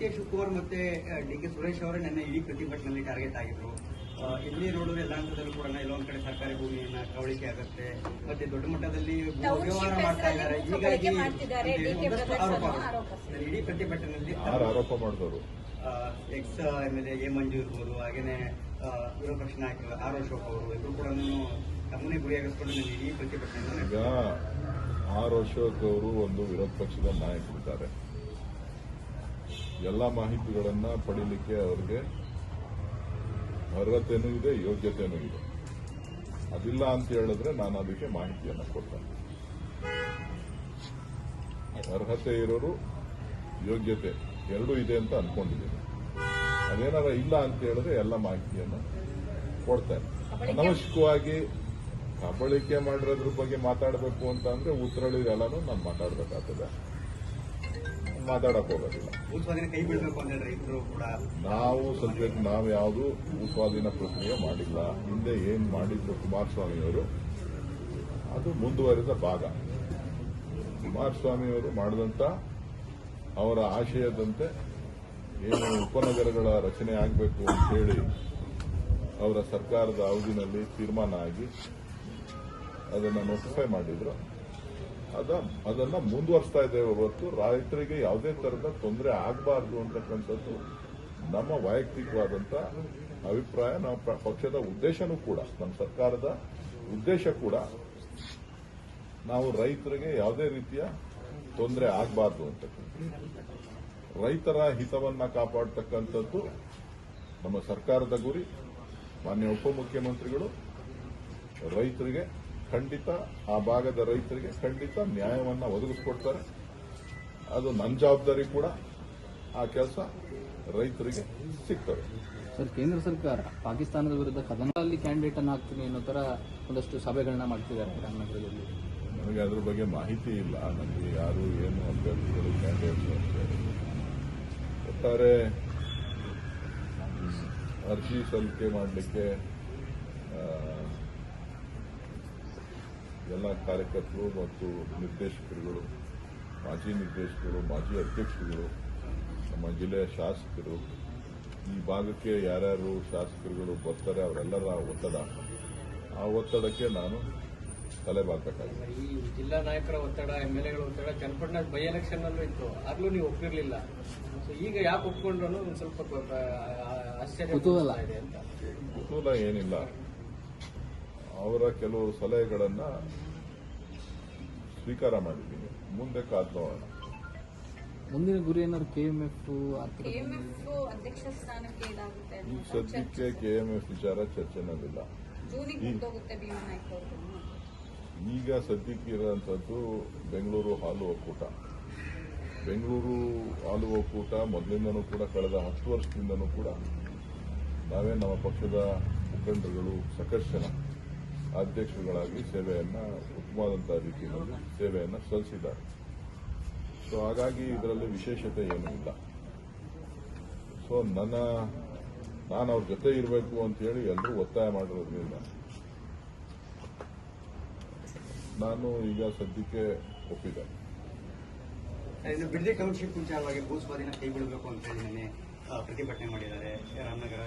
K Shivakumar ಮತ್ತೆ D K Suresh ಅವರೇ ನನ್ನ ಇಡೀ ಪ್ರತಿಭಟನೆಯಲ್ಲಿ ಟಾರ್ಗೆಟ್ ಆಗಿದ್ರು. ಇಲ್ಲಿ ಎಲ್ಲಿ ನೋಡಿದ್ರೆ ಎಲ್ಲ ಹಂತದಲ್ಲೂ ಕೂಡ ಎಲ್ಲೊಂದ್ ಕಡೆ ಸರ್ಕಾರಿ ಭೂಮಿಯನ್ನ ಕವಳಿಕೆ ಆಗುತ್ತೆ ಮತ್ತೆ ದೊಡ್ಡ ಮಟ್ಟದಲ್ಲಿ ವ್ಯವಹಾರ ಮಾಡ್ತಾ ಇದ್ದಾರೆ. ಹೀಗಾಗಿ ಆರೋಪ ಇಡೀ ಪ್ರತಿಭಟನೆಯಲ್ಲಿ ಆರೋಪ ಮಾಡಿದವರು? Ex M L A Manju ಇರ್ಬೋದು ಹಾಗೇನೆ ವಿರೋಧ ಪಕ್ಷ ನಾಯಕರು ಆರ್ ಅಶೋಕ್ ಅವರು ಇಬ್ಬರು ಕೂಡ ತಮ್ಮನ್ನೇ ಗುರಿಯಾಗಿಸ್ಕೊಂಡು ನಾನು ಇಡೀ ಪ್ರತಿಭಟನೆ ಈಗ ಆರ್ ಅಶೋಕ್ ಅವರು ಒಂದು ವಿರೋಧ ಪಕ್ಷದ ನಾಯಕರಿದ್ದಾರೆ. ಎಲ್ಲ ಮಾಹಿತಿಗಳನ್ನ ಪಡೀಲಿಕ್ಕೆ ಅವ್ರಿಗೆ ಅರ್ಹತೆನೂ ಇದೆ ಯೋಗ್ಯತೆನೂ ಇದೆ. ಅದಿಲ್ಲ ಅಂತ ಹೇಳಿದ್ರೆ ನಾನು ಅದಕ್ಕೆ ಮಾಹಿತಿಯನ್ನು ಕೊಡ್ತೇನೆ. ಅರ್ಹತೆ ಇರೋರು ಯೋಗ್ಯತೆ ಎರಡೂ ಇದೆ ಅಂತ ಅನ್ಕೊಂಡಿದ್ದೀನಿ. ಅದೇನಾರ ಇಲ್ಲ ಅಂತ ಹೇಳಿದ್ರೆ ಎಲ್ಲ ಮಾಹಿತಿಯನ್ನು ಕೊಡ್ತೇನೆ. ಅನವಶ್ಯಕವಾಗಿ ಕಬಳಿಕೆ ಮಾಡಿರೋದ್ರ ಬಗ್ಗೆ ಮಾತಾಡಬೇಕು ಅಂತ ಅಂದ್ರೆ ಉತ್ತರಳಿದೆಲ್ಲಾನು ನಾನು ಮಾತಾಡಬೇಕಾಗ್ತದೆ. ಮಾತಾಡಕ್ ಹೋಗೋದಿಲ್ಲ. ನಾವು ಸದ್ಯಕ್ಕೆ ನಾವು ಯಾವುದು ಭೂಸ್ವಾಧೀನ ಪ್ರಕ್ರಿಯೆ ಮಾಡಿಲ್ಲ. ಹಿಂದೆ ಏನ್ ಮಾಡಿದ್ರು ಕುಮಾರಸ್ವಾಮಿಯವರು ಅದು ಮುಂದುವರಿದ ಭಾಗ. ಕುಮಾರಸ್ವಾಮಿಯವರು ಮಾಡಿದಂತ ಅವರ ಆಶಯದಂತೆ ಏನು ಉಪನಗರಗಳ ರಚನೆ ಆಗಬೇಕು ಅಂತ ಹೇಳಿ ಅವರ ಸರ್ಕಾರದ ಅವಧಿನಲ್ಲಿ ತೀರ್ಮಾನ ಆಗಿ ಅದನ್ನು ನೋಟಿಫೈ ಮಾಡಿದ್ರು. ಅದ, ಅದನ್ನ ಮುಂದುವರಿಸ್ತಾ ಇದ್ದೇವೆ ಹೊರತು ರೈತರಿಗೆ ಯಾವುದೇ ತರದ ತೊಂದರೆ ಆಗಬಾರ್ದು ಅಂತಕ್ಕಂಥದ್ದು ನಮ್ಮ ವೈಯಕ್ತಿಕವಾದಂತ ಅಭಿಪ್ರಾಯ, ನಮ್ಮ ಪಕ್ಷದ ಉದ್ದೇಶನೂ ಕೂಡ, ನಮ್ಮ ಸರ್ಕಾರದ ಉದ್ದೇಶ ಕೂಡ ನಾವು ರೈತರಿಗೆ ಯಾವುದೇ ರೀತಿಯ ತೊಂದರೆ ಆಗಬಾರ್ದು ಅಂತ ರೈತರ ಹಿತವನ್ನ ಕಾಪಾಡತಕ್ಕಂಥದ್ದು ನಮ್ಮ ಸರ್ಕಾರದ ಗುರಿ. ಮಾನ್ಯ ಉಪಮುಖ್ಯಮಂತ್ರಿಗಳು, ರೈತರಿಗೆ ಖಂಡಿತ ಆ ಭಾಗದ ರೈತರಿಗೆ ಖಂಡಿತ ನ್ಯಾಯವನ್ನು ಒದಗಿಸ್ಕೊಡ್ತಾರೆ. ಅದು ನನ್ನ ಜವಾಬ್ದಾರಿ ಕೂಡ ಆ ಕೆಲಸ ರೈತರಿಗೆ ಸಿಗ್ತದೆ. ಸರ್ ಕೇಂದ್ರ ಸರ್ಕಾರ ಪಾಕಿಸ್ತಾನದ ವಿರುದ್ಧ ಕದನದಲ್ಲಿ ಕ್ಯಾಂಡಿಡೇಟ್ ಅನ್ನು ಹಾಕ್ತೀನಿ ಅನ್ನೋ ತರ ಒಂದಷ್ಟು ಸಭೆಗಳನ್ನ ಮಾಡ್ತಿದ್ದಾರೆ ರಾಮನಗರದಲ್ಲಿ. ನನಗೆ ಅದ್ರ ಬಗ್ಗೆ ಮಾಹಿತಿ ಇಲ್ಲ. ನನಗೆ ಯಾರು ಏನು ಅಭ್ಯರ್ಥಿಗಳು ಕ್ಯಾಂಡಿಡೇಟ್ಸ್ ಅಂತ ಒಟ್ಟಾರೆ ಅರ್ಜಿ ಸಲ್ಲಿಕೆ ಮಾಡಲಿಕ್ಕೆ ಎಲ್ಲ ಕಾರ್ಯಕರ್ತರು ಮತ್ತು ನಿರ್ದೇಶಕರುಗಳು ಮಾಜಿ ನಿರ್ದೇಶಕರು ಮಾಜಿ ಅಧ್ಯಕ್ಷರುಗಳು ನಮ್ಮ ಜಿಲ್ಲೆಯ ಶಾಸಕರು ಈ ಭಾಗಕ್ಕೆ ಯಾರ್ಯಾರು ಶಾಸಕರುಗಳು ಬರ್ತಾರೆ ಅವರೆಲ್ಲರ ಒತ್ತಡ. ಆ ಒತ್ತಡಕ್ಕೆ ನಾನು ತಲೆಬಾಗಬೇಕಾಗಿದೆ ಈ ಜಿಲ್ಲಾ ನಾಯಕರ ಒತ್ತಡ ಎಂ ಎಲ್ ಎಗಳ ಒತ್ತಡ ಚನ್ನಪಟ್ಟಣ ಬೈ ಎಲೆಕ್ಷನ್ ಅಲ್ಲೂ ಇತ್ತು. ಆಗ್ಲೂ ನೀವು ಒಪ್ಪಿರಲಿಲ್ಲ. ಸೊ ಈಗ ಯಾಕೆ ಒಪ್ಕೊಂಡ್ರು ಒಂದು ಸ್ವಲ್ಪ ಆಶ್ಚರ್ಯ ಕುತೂಹಲ. ಇದೆ ಅಂತ. ಕುತೂಹಲ ಏನಿಲ್ಲ. ಅವರ ಕೆಲವು ಸಲಹೆಗಳನ್ನು ಸ್ವೀಕಾರ ಮಾಡಿದ್ದೀನಿ. ಮುಂದೆ ಕಾದ್ ನೋಡೋಣ ಮುಂದಿನ ಗುರಿ ಏನಾದ್ರು ಕೆಎಂಎಫ್ ಆ ಥರ ಕೆಎಂಎಫ್ ಅಧ್ಯಕ್ಷ ಸ್ಥಾನಕ್ಕೆ ಇದಾಗುತ್ತೆ ಈಗ ಸದ್ಯಕ್ಕೆ ಚರ್ಚೆ. ಕೆಎಂಎಫ್ ವಿಚಾರ ಚರ್ಚೆನಲ್ಲಿಲ್ಲ. ಭೀಮನಾಯ್ಕ ಅವ್ರದ್ದು ಈಗ ಸದ್ಯಕ್ಕೆ ಇರುವಂತದ್ದು ಬೆಂಗಳೂರು ಹಾಲು ಒಕ್ಕೂಟ. ಬೆಂಗಳೂರು ಹಾಲು ಒಕ್ಕೂಟ ಮೊದಲಿಂದನೂ ಕೂಡ ಕಳೆದ ಹತ್ತು ವರ್ಷದಿಂದನೂ ಕೂಡ ನಾವೇ ನಮ್ಮ ಪಕ್ಷದ ಮುಖಂಡರುಗಳು ಸಾಕಷ್ಟು ಜನ ಅಧ್ಯಕ್ಷರುಗಳಾಗಿ ಸೇವೆಯನ್ನ ಉತ್ತಮವಾದಂತಹ ರೀತಿಯಲ್ಲಿ ಸೇವೆಯನ್ನು ಸಲ್ಲಿಸಿದ್ದಾರೆ. ಸೊ ಹಾಗಾಗಿ ಇದರಲ್ಲಿ ವಿಶೇಷತೆ ಏನೂ ಇಲ್ಲ. ಸೊ ನನ್ನ, ನಾನು ಅವ್ರ ಜೊತೆ ಇರಬೇಕು ಅಂತ ಹೇಳಿ ಎಲ್ಲರೂ ಒತ್ತಾಯ ಮಾಡಿರೋದ್ರಿಂದ ನಾನು ಈಗ ಸದ್ಯಕ್ಕೆ ಒಪ್ಪಿದೆ. ಇನ್ನು ಬಿಡದಿ ಟೌನ್ಶಿಪ್ ವಿಚಾರವಾಗಿ ಅಂತ ಪ್ರತಿಭಟನೆ ಮಾಡಿದ್ದಾರೆ. ರಾಮನಗರ